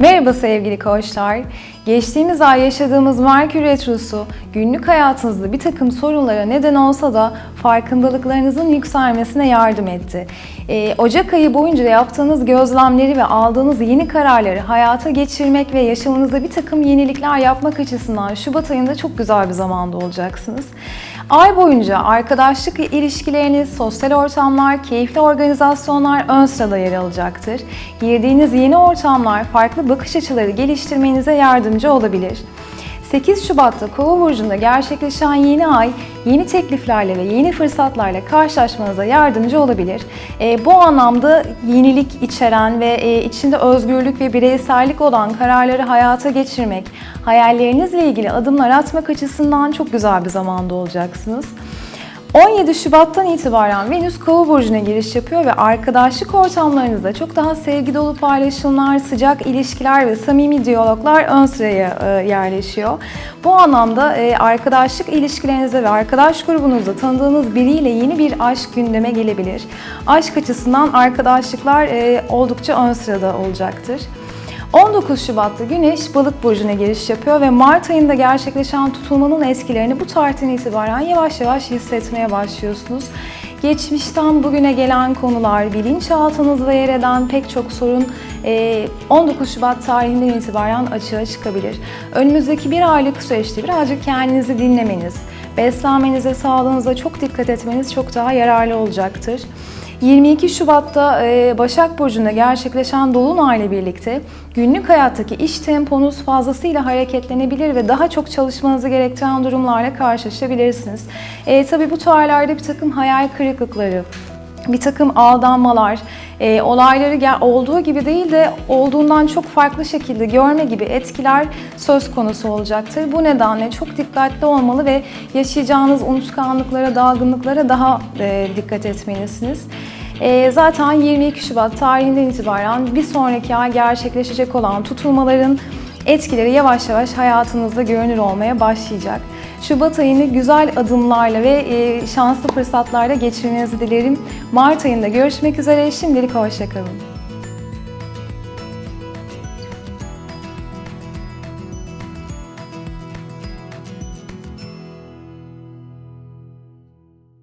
Merhaba sevgili koçlar. Geçtiğimiz ay yaşadığımız Merkür Retrosu günlük hayatınızda bir takım sorunlara neden olsa da farkındalıklarınızın yükselmesine yardım etti. Ee, Ocak ayı boyunca yaptığınız gözlemleri ve aldığınız yeni kararları hayata geçirmek ve yaşamınızda bir takım yenilikler yapmak açısından Şubat ayında çok güzel bir zamanda olacaksınız. Ay boyunca arkadaşlık ilişkileriniz, sosyal ortamlar, keyifli organizasyonlar ön sırada yer alacaktır. Girdiğiniz yeni ortamlar farklı bakış açıları geliştirmenize yardımcı olabilir. 8 Şubat'ta Kova burcunda gerçekleşen yeni ay yeni tekliflerle ve yeni fırsatlarla karşılaşmanıza yardımcı olabilir. E, bu anlamda yenilik içeren ve e, içinde özgürlük ve bireysellik olan kararları hayata geçirmek, hayallerinizle ilgili adımlar atmak açısından çok güzel bir zamanda olacaksınız. 17 Şubat'tan itibaren Venüs Kova burcuna giriş yapıyor ve arkadaşlık ortamlarınızda çok daha sevgi dolu paylaşımlar, sıcak ilişkiler ve samimi diyaloglar ön sıraya e, yerleşiyor. Bu anlamda e, arkadaşlık ilişkilerinizde ve arkadaş grubunuzda tanıdığınız biriyle yeni bir aşk gündeme gelebilir. Aşk açısından arkadaşlıklar e, oldukça ön sırada olacaktır. 19 Şubat'ta Güneş Balık burcuna giriş yapıyor ve Mart ayında gerçekleşen tutulmanın etkilerini bu tarihten itibaren yavaş yavaş hissetmeye başlıyorsunuz. Geçmişten bugüne gelen konular, bilinçaltınızda yer eden pek çok sorun e, 19 Şubat tarihinden itibaren açığa çıkabilir. Önümüzdeki bir aylık süreçte birazcık kendinizi dinlemeniz, beslenmenize, sağlığınıza çok dikkat etmeniz çok daha yararlı olacaktır. 22 Şubat'ta e, Başak Burcu'nda gerçekleşen Dolunay ile birlikte günlük hayattaki iş temponuz fazlasıyla hareketlenebilir ve daha çok çalışmanızı gerektiren durumlarla karşılaşabilirsiniz. E, tabii bu tarihlerde bir takım hayal kırıklıkları, bir takım aldanmalar, e, olayları olduğu gibi değil de olduğundan çok farklı şekilde görme gibi etkiler söz konusu olacaktır. Bu nedenle çok dikkatli olmalı ve yaşayacağınız unutkanlıklara, dalgınlıklara daha e, dikkat etmelisiniz. E, zaten 22 Şubat tarihinden itibaren bir sonraki ay gerçekleşecek olan tutulmaların etkileri yavaş yavaş hayatınızda görünür olmaya başlayacak. Şubat ayını güzel adımlarla ve e, şanslı fırsatlarla geçirmenizi dilerim. Mart ayında görüşmek üzere. Şimdilik hoşçakalın.